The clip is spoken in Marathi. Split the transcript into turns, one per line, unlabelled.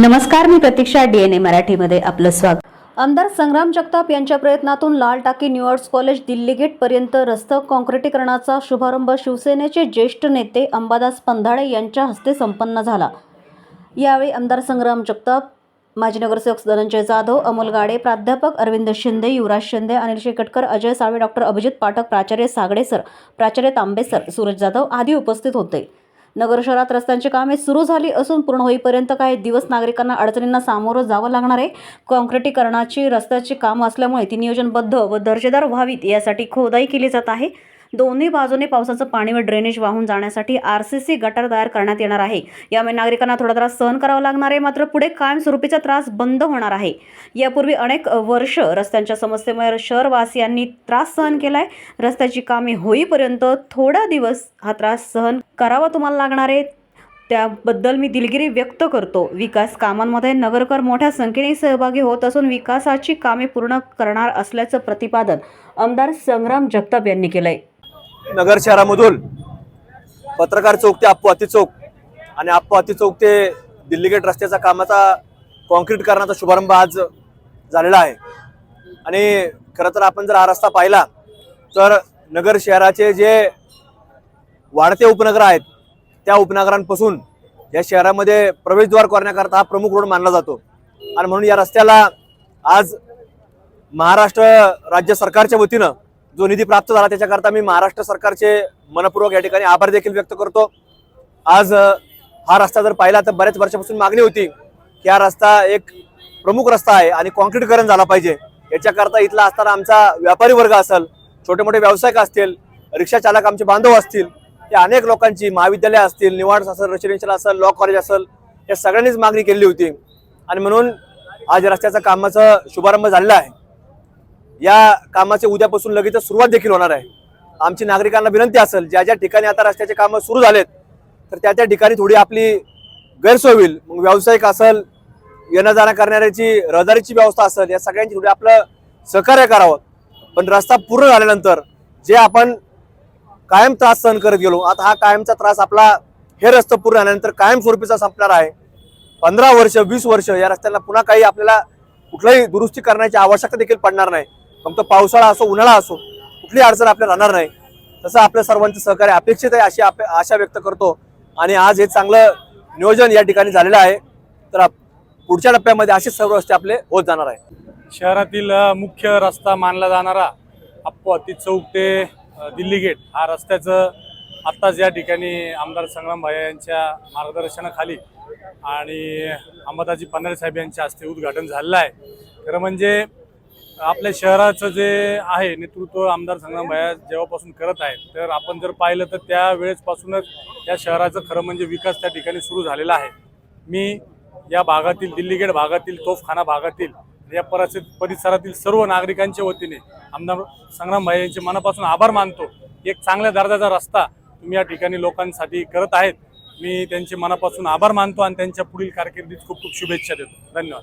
नमस्कार मी प्रतीक्षा डीएनए मराठीमध्ये आपलं स्वागत. आमदार संग्राम जगताप यांच्या प्रयत्नातून Lal Taki new arts college Delhi gate पर्यंत रस्ता कॉन्क्रिटीकरणाचा शुभारंभ शिवसेनेचे ज्येष्ठ नेते अंबादास पंधाळे यांच्या हस्ते संपन्न झाला. यावेळी आमदार संग्राम जगताप माजी नगरसेवक धनंजय जाधव अमोल गाडे प्राध्यापक अरविंद शिंदे युवराज शिंदे अनिल शेकटकर अजय साळवे डॉक्टर अभिजित पाठक प्राचार्य सागडे सर प्राचार्य तांबे सर सूरज जाधव आदी उपस्थित होते. नगर शहरात रस्त्यांची कामे सुरू झाली असून पूर्ण होईपर्यंत काही दिवस नागरिकांना अडचणींना सामोरं जावं लागणार आहे. काँक्रिटीकरणाची रस्त्याची कामं असल्यामुळे ती नियोजनबद्ध व दर्जेदार व्हावीत यासाठी खोदाई केली जात आहे. दोन्ही बाजूने पावसाचं पाणी व ड्रेनेज वाहून जाण्यासाठी आर सी सी गटार तयार करण्यात येणार आहे. यामुळे नागरिकांना थोडा त्रास सहन करावा लागणार आहे मात्र पुढे कायमस्वरूपीचा त्रास बंद होणार आहे. यापूर्वी अनेक वर्ष रस्त्यांच्या समस्येमुळे शहरवासियांनी त्रास सहन केलाय. रस्त्याची कामे होईपर्यंत थोडा दिवस हा त्रास सहन करावा तुम्हाला लागणार आहे. त्याबद्दल मी दिलगिरी व्यक्त करतो. विकास कामांमध्ये नगरकर मोठ्या संख्येने सहभागी होत असून विकासाची कामे पूर्ण करणार असल्याचं प्रतिपादन आमदार संग्राम जगताप यांनी केलं आहे
नगर शहरामधून पत्रकार चौक ते अप्पू चौक आणि अप्पू चौक ते दिल्ली गेट रस्त्याचा कामाचा कॉन्क्रीट करण्याचा शुभारंभ आज झालेला आहे. आणि खरं तर आपण जर हा रस्ता पाहिला तर नगर शहराचे जे वाढते उपनगर आहेत त्या उपनगरांपासून या शहरामध्ये प्रवेशद्वार करण्याकरता हा प्रमुख रोड मानला जातो. आणि म्हणून या रस्त्याला आज महाराष्ट्र राज्य सरकारच्या वतीनं जो निधी प्राप्त झाला त्याच्याकरता मी महाराष्ट्र सरकारचे मनपूर्वक या ठिकाणी आभार देखील व्यक्त करतो. आज हा रस्ता जर पाहिला तर बऱ्याच वर्षापासून मागणी होती की हा रस्ता एक प्रमुख रस्ता आहे आणि काँक्रीटकरण झाला पाहिजे. याच्याकरता इथला असताना आमचा व्यापारी वर्ग असेल छोटे मोठे व्यावसायिक असतील रिक्षा चालक आमचे बांधव असतील या अनेक लोकांची महाविद्यालय असतील निवाड असेल रेसिडेन्शियल असेल लॉ कॉलेज असेल या सगळ्यांनीच मागणी केलेली होती. आणि म्हणून आज रस्त्याचं कामाचा शुभारंभ झालेला आहे. या कामाचे उद्यापासून लगेच सुरुवात देखील होणार आहे. आमची नागरिकांना विनंती असेल ज्या ज्या ठिकाणी आता रस्त्याचे कामं सुरू झालेत तर त्या त्या ठिकाणी थोडी आपली गैरसोय होईल. मग व्यावसायिक असेल येणं जाणं करणाऱ्याची रहदारीची व्यवस्था असेल या सगळ्यांची थोडी आपलं सहकार्य करावं. पण रस्ता पूर्ण झाल्यानंतर जे आपण कायम त्रास सहन करत गेलो आता हा कायमचा त्रास आपला हे रस्ता पूर्ण झाल्यानंतर कायमस्वरूपीचा संपणार आहे. पंधरा वर्ष वीस वर्ष या रस्त्याला पुन्हा काही आपल्याला कुठलाही दुरुस्ती करण्याची आवश्यकता देखील पडणार नाही. फक्त पावसाळा असो उन्हाळा असो कुठली अडचण आपल्याला राहणार नाही. तसं आपल्या सर्वांचं सहकार्य अपेक्षित आहे अशी आप- आशा व्यक्त करतो. आणि आज हे चांगलं नियोजन या ठिकाणी झालेलं आहे. तर पुढच्या टप्प्यामध्ये असेच सर्व रस्ते आपले होत जाणार आहे.
शहरातील मुख्य रस्ता मानला जाणारा अप्पू ती चौक ते दिल्ली गेट हा रस्त्याचं आत्ताच या ठिकाणी आमदार संग्राम भाया यांच्या मार्गदर्शनाखाली आणि अंबादाजी पंधरे साहेब यांच्या हस्ते उद्घाटन झालेलं आहे. खरं म्हणजे आपल्या शहराचं जे आहे नेतृत्व आमदार संग्राम भाया जेव्हापासून करत आहेत तर आपण जर पाहिलं तर त्या वेळेसपासूनच या शहराचं खरं म्हणजे विकास त्या ठिकाणी सुरू झालेला आहे. मी या भागातील दिल्लीगेट भागातील तोफखाना भागातील या परिसर परिसरातील सर्व नागरिकांच्या वतीने आमदार संग्राम भाई यांचे मनापासून आभार मानतो. एक चांगल्या दर्जाचा रस्ता तुम्ही या ठिकाणी लोकांसाठी करत आहेत. मी त्यांचे मनापासून आभार मानतो आणि त्यांच्या पुढील कारकिर्दीत खूप खूप शुभेच्छा देतो. धन्यवाद.